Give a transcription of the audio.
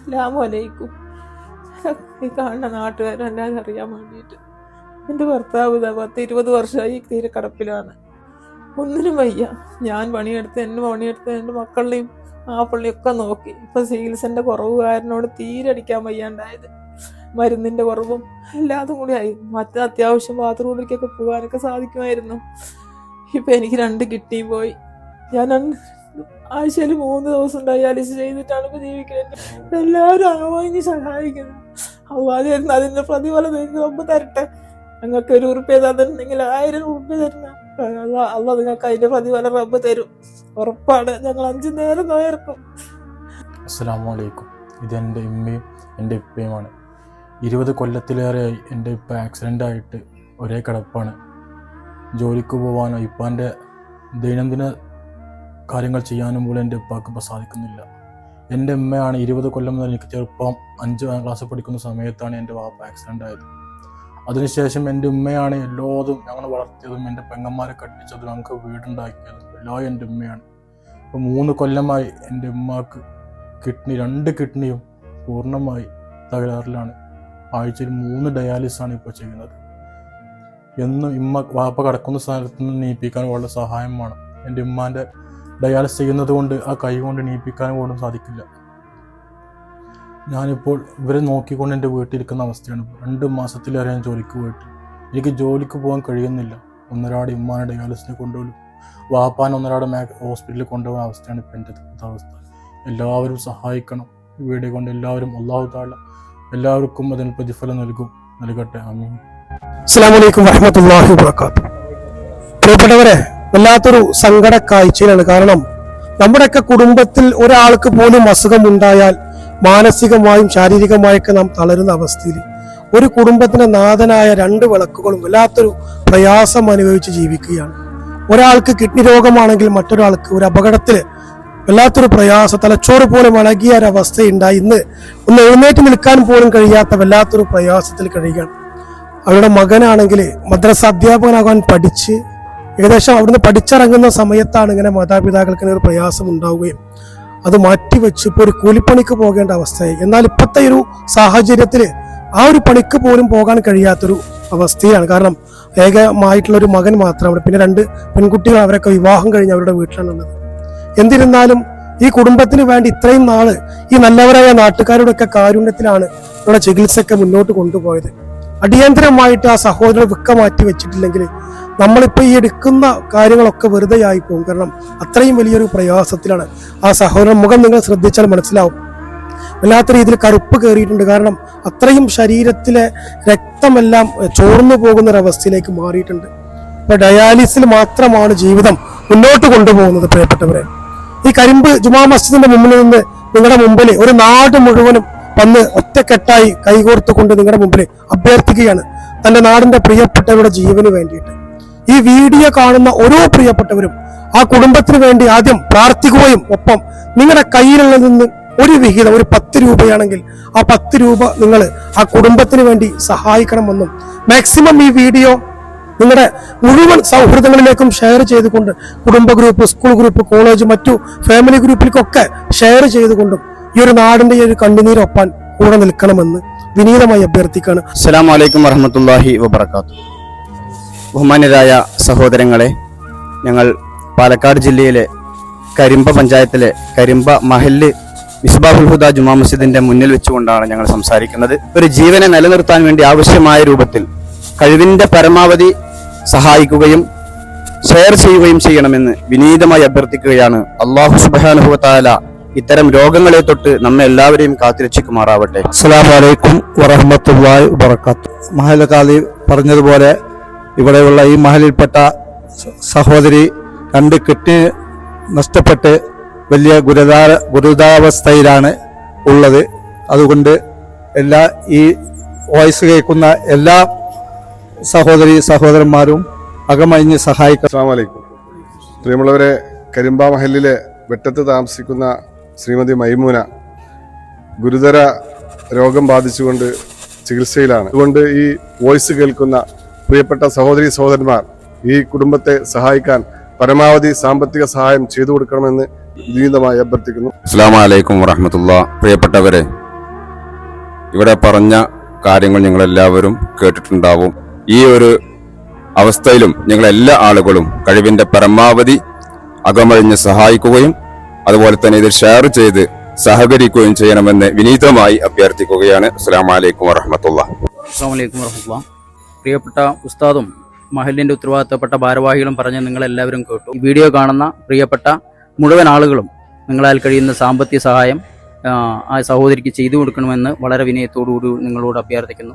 അസ്സലാമലൈക്കും ഈ കാണുന്ന നാട്ടുകാരെല്ലാം അറിയാൻ വേണ്ടിയിട്ട്. എന്റെ ഭർത്താവ് ഇതാ പത്ത് ഇരുപത് വർഷമായി തീരെ കടപ്പിലാണ്. ഒന്നിനും വയ്യ. ഞാൻ പണിയെടുത്ത് എന്റെ പണിയെടുത്ത് എന്റെ മക്കളുടെയും ആ പള്ളിയൊക്കെ നോക്കി. ഇപ്പം ചികിത്സന്റെ കുറവുകാരനോട് തീരെ അടിക്കാൻ വയ്യാണ്ടായത്. മരുന്നിന്റെ കുറവും എല്ലാതും കൂടി ആയി. മറ്റേ അത്യാവശ്യം ബാത്റൂമിലേക്കൊക്കെ പോകാനൊക്കെ സാധിക്കുമായിരുന്നു. ഇപ്പം എനിക്ക് രണ്ട് കിട്ടിയും പോയി. ഞാൻ ആഴ്ചയിൽ മൂന്ന് ദിവസം ഡയാലിസിസ് ചെയ്തിട്ടാണ് ഇപ്പൊ ജീവിക്കുന്നത്. എല്ലാവരും ആവാഞ്ഞ് സഹായിക്കുന്നു. അവാതായിരുന്നു അതിന്റെ പ്രതിഫലം നിങ്ങൾക്ക് ഒപ്പം തരട്ടെ. നിങ്ങൾക്ക് ഒരു ഉറുപ്പ്യ തന്നിട്ടുണ്ടെങ്കിൽ ആയിരം ഉറുപ്പ്യ തരുന്ന അല്ല നിങ്ങൾക്ക് അതിന്റെ പ്രതിഫലം റബ്ബ് തരും. ഉറപ്പാണ്. ഞങ്ങൾ അഞ്ചു നേരം നോയർക്കും അസ്സാം ഇത് എന്റെ ഉമ്മയും എന്റെ ഉപ്പയുമാണ്. ഇരുപത് കൊല്ലത്തിലേറെയായി എന്റെ ഇപ്പം ആക്സിഡന്റ് ആയിട്ട് ഒരേ കിടപ്പാണ്. ജോലിക്ക് പോകാനോ ഇപ്പാന്റെ ദൈനംദിന കാര്യങ്ങൾ ചെയ്യാനും പോലും എന്റെ ഉപ്പാക്ക് ഇപ്പോൾ സാധിക്കുന്നില്ല. എന്റെ ഉമ്മയാണ് ഇരുപത് കൊല്ലം മുതൽ എനിക്ക് ചെറുപ്പം അഞ്ചാം ക്ലാസ് പഠിക്കുന്ന സമയത്താണ് എന്റെ വാപ്പ ആക്സിഡന്റ് ആയത്. അതിനുശേഷം എന്റെ ഉമ്മയാണ് എല്ലാതും ഞങ്ങൾ വളർത്തിയതും എന്റെ പെങ്ങന്മാരെ കട്ടിച്ചതും ഞങ്ങൾക്ക് വീടുണ്ടാക്കിയതും എല്ലാം എന്റെ ഉമ്മയാണ്. ഇപ്പോൾ മൂന്ന് കൊല്ലമായി എന്റെ ഉമ്മാക്ക് കിഡ്നി രണ്ട് കിഡ്നിയും പൂർണമായി തകരാറിലാണ്. ആഴ്ചയിൽ മൂന്ന് ഡയാലിസാണ് ഇപ്പോൾ ചെയ്യുന്നത്. എന്നും ഇമ്മ വാപ്പ കിടക്കുന്ന സ്ഥലത്ത് നിന്ന് നീപ്പിക്കാൻ വളരെ സഹായം വേണം. എന്റെ ഉമ്മാന്റെ ഡയാലിസ് ചെയ്യുന്നത് കൊണ്ട് ആ കൈ കൊണ്ട് നീപ്പിക്കാൻ പോലും സാധിക്കില്ല. ഞാനിപ്പോൾ ഇവരെ നോക്കിക്കൊണ്ട് എന്റെ വീട്ടിലിരിക്കുന്ന അവസ്ഥയാണ് രണ്ട് മാസത്തിലേറെ ഞാൻ ജോലിക്ക് പോയിട്ട്. എനിക്ക് ജോലിക്ക് പോകാൻ കഴിയുന്നില്ല. ഒന്നരാട് ഉമ്മാനെ ഡയാലിസിനെ കൊണ്ടുപോലും വാപ്പാൻ ഒന്നരാട് മേ ഹോസ്പിറ്റലിൽ കൊണ്ടുപോകുന്ന അവസ്ഥയാണ് ഇപ്പം എന്റെ അവസ്ഥ എല്ലാവരും സഹായിക്കണം. വീഡിയോ കൊണ്ട് എല്ലാവരും അള്ളാഹു താഴെ എല്ലാവർക്കും അതിന് പ്രതിഫലം നൽകും. നൽകട്ടെ. അമീൻ അസ്സാം വലൈക്കും വറഹമത്തല്ലാഹി വാത്തു പ്രിയപ്പെട്ടവരെ വല്ലാത്തൊരു സങ്കട കാഴ്ചയിലാണ് കാരണം നമ്മുടെയൊക്കെ കുടുംബത്തിൽ ഒരാൾക്ക് പോലും അസുഖം ഉണ്ടായാൽ മാനസികമായും ശാരീരികമായൊക്കെ നാം തളരുന്ന അവസ്ഥയിൽ ഒരു കുടുംബത്തിന്റെ നാഥനായ രണ്ട് വിളക്കുകളും വല്ലാത്തൊരു പ്രയാസം അനുഭവിച്ച് ജീവിക്കുകയാണ്. ഒരാൾക്ക് കിഡ്നി രോഗമാണെങ്കിൽ മറ്റൊരാൾക്ക് ഒരു അപകടത്തിൽ വല്ലാത്തൊരു പ്രയാസം തലച്ചോറ് പോലും ഇളകിയ ഒരു അവസ്ഥയുണ്ടായി. ഇന്ന് ഒന്ന് എഴുന്നേറ്റ് നിൽക്കാൻ പോലും കഴിയാത്ത വല്ലാത്തൊരു പ്രയാസത്തിൽ കഴിയുകയാണ്. അവരുടെ മകനാണെങ്കിൽ മദ്രസ അധ്യാപകനാകാൻ പഠിച്ച് ഏകദേശം അവിടുന്ന് പഠിച്ചിറങ്ങുന്ന സമയത്താണ് ഇങ്ങനെ മാതാപിതാക്കൾക്ക് ഒരു പ്രയാസം ഉണ്ടാവുകയും അത് മാറ്റിവെച്ച് ഇപ്പോൾ ഒരു കൂലിപ്പണിക്ക് പോകേണ്ട അവസ്ഥയായി. എന്നാൽ ഇപ്പോഴത്തെ ഒരു സാഹചര്യത്തിൽ ആ ഒരു പണിക്ക് പോലും പോകാൻ കഴിയാത്തൊരു അവസ്ഥയാണ്. കാരണം ഏകമായിട്ടുള്ള ഒരു മകൻ മാത്രമാണ്. പിന്നെ രണ്ട് പെൺകുട്ടികൾ അവരൊക്കെ വിവാഹം കഴിഞ്ഞ് അവരുടെ വീട്ടിലാണ് വീട്ടിലാണുള്ളത് എന്നിരുന്നാലും ഈ കുടുംബത്തിന് വേണ്ടി ഇത്രയും നാൾ ഈ നല്ലവരായ നാട്ടുകാരുടെ ഒക്കെ കാരുണ്യത്തിലാണ് ഇവിടെ ചികിത്സയൊക്കെ മുന്നോട്ട് കൊണ്ടുപോയത്. അടിയന്തരമായിട്ട് ആ സഹോദരൻ വിക്ക മാറ്റി വെച്ചിട്ടില്ലെങ്കിൽ നമ്മളിപ്പോൾ ഈ എടുക്കുന്ന കാര്യങ്ങളൊക്കെ വെറുതെ ആയിപ്പോകും പോകും കാരണം അത്രയും വലിയൊരു പ്രയാസത്തിലാണ്. ആ സഹോദരൻ മുഖം നിങ്ങൾ ശ്രദ്ധിച്ചാൽ മനസ്സിലാവും. വല്ലാത്ത രീതിയിൽ കറുപ്പ് കയറിയിട്ടുണ്ട്. കാരണം അത്രയും ശരീരത്തിലെ രക്തമെല്ലാം ചോർന്നു പോകുന്ന ഒരവസ്ഥയിലേക്ക് മാറിയിട്ടുണ്ട്. ഇപ്പൊ ഡയാലിസിൽ മാത്രമാണ് ജീവിതം മുന്നോട്ട് കൊണ്ടുപോകുന്നത് പ്രിയപ്പെട്ടവരെ. ഈ കരിമ്പ് ജുമാ മസ്ജിദിന്റെ മുമ്പിൽ നിന്ന് നിങ്ങളുടെ മുമ്പിൽ ഒരു നാട് മുഴുവനും വന്ന് ഒറ്റക്കെട്ടായി കൈകോർത്തുകൊണ്ട് നിങ്ങളുടെ മുമ്പിൽ അഭ്യർത്ഥിക്കുകയാണ്. തന്റെ നാടിന്റെ പ്രിയപ്പെട്ടവരുടെ ജീവന് വേണ്ടിയിട്ട്. ഈ വീഡിയോ കാണുന്ന ഓരോ പ്രിയപ്പെട്ടവരും ആ കുടുംബത്തിന് വേണ്ടി ആദ്യം പ്രാർത്ഥിക്കുകയും ഒപ്പം നിങ്ങളുടെ കയ്യിലുള്ള നിന്ന് ഒരു വിഹിതം ഒരു പത്ത് രൂപയാണെങ്കിൽ ആ പത്ത് രൂപ നിങ്ങൾ ആ കുടുംബത്തിന് വേണ്ടി സഹായിക്കണമെന്നും മാക്സിമം ഈ വീഡിയോ നിങ്ങളുടെ മുഴുവൻ സൗഹൃദങ്ങളിലേക്കും ഷെയർ ചെയ്തുകൊണ്ട് കുടുംബ ഗ്രൂപ്പ് സ്കൂൾ ഗ്രൂപ്പ് കോളേജ് മറ്റു ഫാമിലി ഗ്രൂപ്പിലേക്കൊക്കെ ഷെയർ ചെയ്തുകൊണ്ടും ഈ ഒരു നാടിന്റെ ഒരു കണ്ണുനീരൊപ്പാൻ കൂടെ നിൽക്കണമെന്ന് വിനീതമായി അഭ്യർത്ഥിക്കാണ് അസ്സലാമലൈക്കും വറഹമത്തല്ലാഹി വബർക്കാത്തു ബഹുമാന്യരായ സഹോദരങ്ങളെ ഞങ്ങൾ പാലക്കാട് ജില്ലയിലെ കരിമ്പ പഞ്ചായത്തിലെ കരിമ്പ മഹല്ല് മിസ്ബാഹുൽ ഹുദ ജുമാ മസ്ജിദിന്റെ മുന്നിൽ വെച്ചുകൊണ്ടാണ് ഞങ്ങൾ സംസാരിക്കുന്നത്. ഒരു ജീവനെ നിലനിർത്താൻ വേണ്ടി ആവശ്യമായ രൂപത്തിൽ കഴിവിന്റെ പരമാവധി സഹായിക്കുകയും ഷെയർ ചെയ്യുകയും ചെയ്യണമെന്ന് വിനീതമായി അഭ്യർത്ഥിക്കുകയാണ് അള്ളാഹു സുബാനുഭവത്താല ഇത്തരം രോഗങ്ങളെ തൊട്ട് നമ്മെ എല്ലാവരെയും കാത്തിരക്ഷിക്കുമാറാവട്ടെ. അസ്സലാമലൈക്കും വറഹമത്തല്ലാഹി വബർക്കാത്തു മഹൽ കാലി പറഞ്ഞതുപോലെ ഇവിടെയുള്ള ഈ മഹലിൽപ്പെട്ട സഹോദരി രണ്ട് കിഡ്നി നഷ്ടപ്പെട്ട് വലിയ ഗുരുതാര ഗുരുതാവസ്ഥയിലാണ് ഉള്ളത്. അതുകൊണ്ട് എല്ലാ ഈ വോയിസ് കേൾക്കുന്ന എല്ലാ സഹോദരി സഹോദരന്മാരും അകമഴിഞ്ഞ് സഹായിക്കാം അസ്സാം വലൈക്കും പ്രിയമുള്ളവരെ കരിമ്പ മഹലിലെ വെട്ടത്ത് താമസിക്കുന്ന ശ്രീമതി മൈമൂന ഗുരുതര രോഗം ബാധിച്ചുകൊണ്ട് ചികിത്സയിലാണ്. അതുകൊണ്ട് ഈ വോയിസ് കേൾക്കുന്ന പ്രിയപ്പെട്ട സഹോദരി സഹോദരന്മാർ ഈ കുടുംബത്തെ സഹായിക്കാൻ പരമാവധി സാമ്പത്തിക സഹായം ചെയ്തു കൊടുക്കണമെന്ന് വിനീതമായി അഭ്യർത്ഥിക്കുന്നു. അസ്സാം വലൈക്കും വറഹമത്തുള്ള. പ്രിയപ്പെട്ടവരെ ഇവിടെ പറഞ്ഞ കാര്യങ്ങൾ നിങ്ങളെല്ലാവരും കേട്ടിട്ടുണ്ടാവും. ഈ ഒരു അവസ്ഥയിലും നിങ്ങൾ എല്ലാ ആളുകളും കഴിവിന്റെ പരമാവധി അകമഴിഞ്ഞ് സഹായിക്കുകയും അതുപോലെ തന്നെ ഇത് ഷെയർ ചെയ്ത് സഹകരിക്കുകയും ചെയ്യണമെന്ന് വിനീതമായി അഭ്യർത്ഥിക്കുകയാണ്. അസ്സാം വലൈക്കും വറഹമത്തുള്ള. അസ്സാം വലൈക്കും വർഹമുല്ല പ്രിയപ്പെട്ട ഉസ്താദും മഹലിന്റെ ഉത്തരവാദിത്തപ്പെട്ട ഭാരവാഹികളും പറഞ്ഞ് നിങ്ങളെല്ലാവരും കേട്ടു. ഈ വീഡിയോ കാണുന്ന പ്രിയപ്പെട്ട മുഴുവൻ ആളുകളും നിങ്ങളാൽ കഴിയുന്ന സാമ്പത്തിക സഹായം ആ, സഹോദരിക്ക് ചെയ്തു കൊടുക്കണമെന്ന് വളരെ വിനയത്തോടുകൂടി നിങ്ങളോട് അഭ്യർത്ഥിക്കുന്നു.